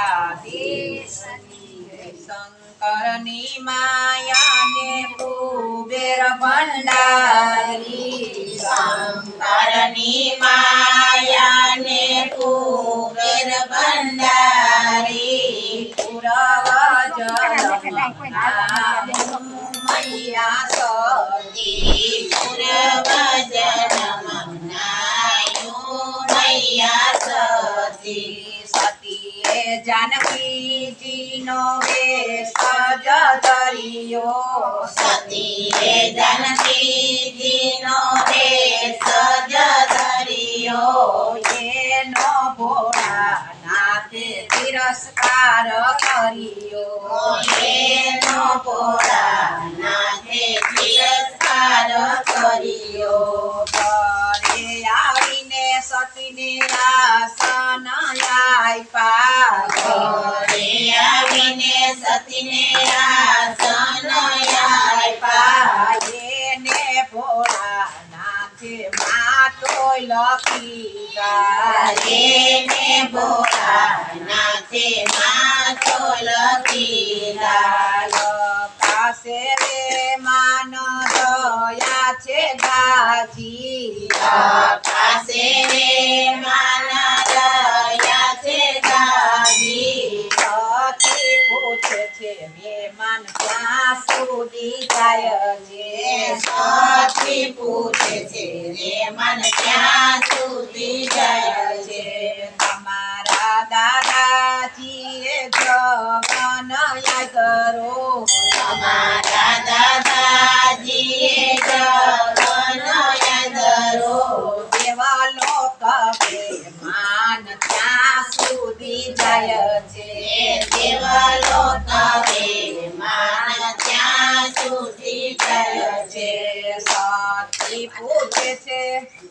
દ્વારકાધીશની શંકરની માયાને કુબેર ભંડારી શંકરની માયાને કુબેર ભંડારી પુરવ મૈયા સતી પૂર્વજન્મનાયું મૈયા સતી જાનકીજીનો વેશ ધર્યો સતીએ જાનકીજીનો વેશ સતીને આસન આપ્યા એને ભોળાનાથે માતો લખી એને ભોળાનાથે જાય ક્યાં સુધી જાય છે? તમારા દાદાજીએ જગન યાદ કરો. અમારા દાદાજીએ જગન લોક માન ક્યાં સુધી જાય છે?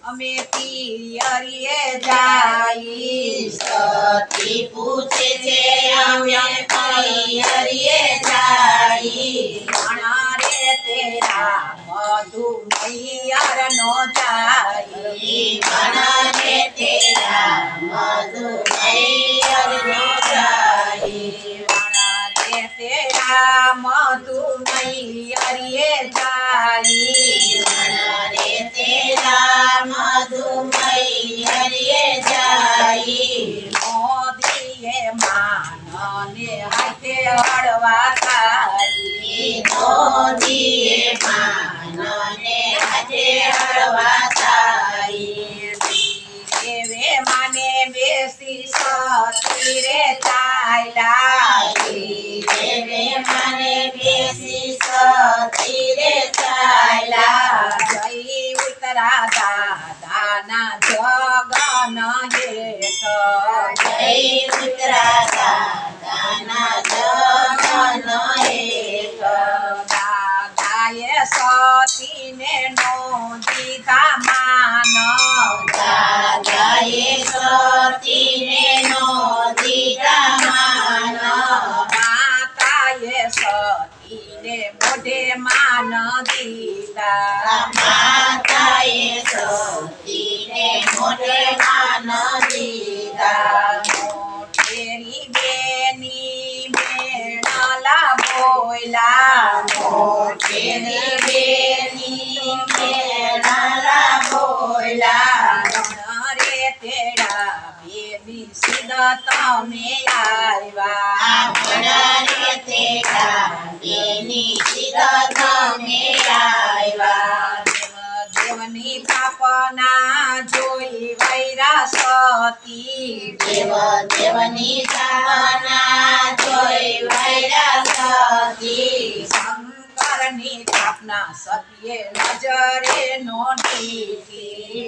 અમે પિયરીએ જાઈ. સતી પૂછે છે, અમે પિયરીએ જાઈ. રે તેરા મધુ મૈયર નો જાય ગણને તેરા મધુ મૈયર નો જાય રે તેરા મધુ મૈયરીએ ગણને તેરા મધુ મોઢે માન દીધા મોટેરી બેની મેણલા બોયલા મોટેરી બેની મેળાલા બોલા રે તેડા બેબી સીધા તમે આવ્યા. સતી દેવ, દેવની સામના જોઈ વૈરા સતી શંકરની સ્થાપના સતીએ નજરે નોટી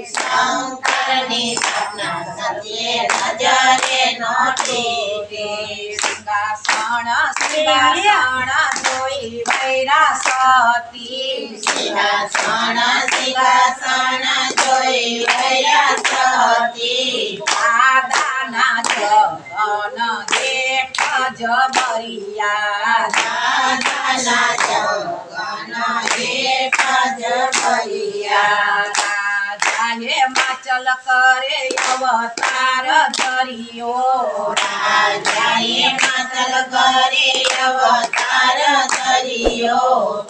શંકરની સ્થાપના સતીએ નજરે નોટી સિંહાસણ સિંહાસણ જોઈ વૈરા સતી સિંહાસણ સિંહાસણ જોઈ વૈરા સતી દાદાના જગન દેખ જબરિયા દાદાના જગન એક જ ભૈયા હિમાચલ કરે અવતાર ધર્યો. રાજાએ માતલ કરે અવતાર ધર્યો.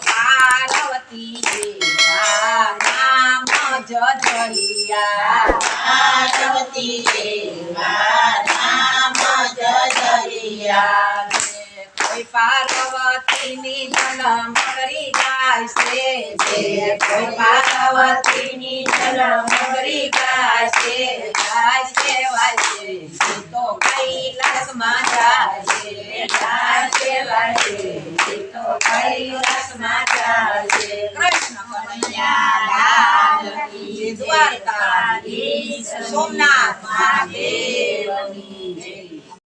જજરિયા. પાર્વતી દેવા નામ જજરિયા. કોઈ પાર્વતીની જન્મ કરી જાય છે. જે કોઈ પાર્વતીની જન્મ કરી જાય છે. જાય છે વાય છે. તો કૈલાસમાં જાય છે. જાય છે વાય છે. days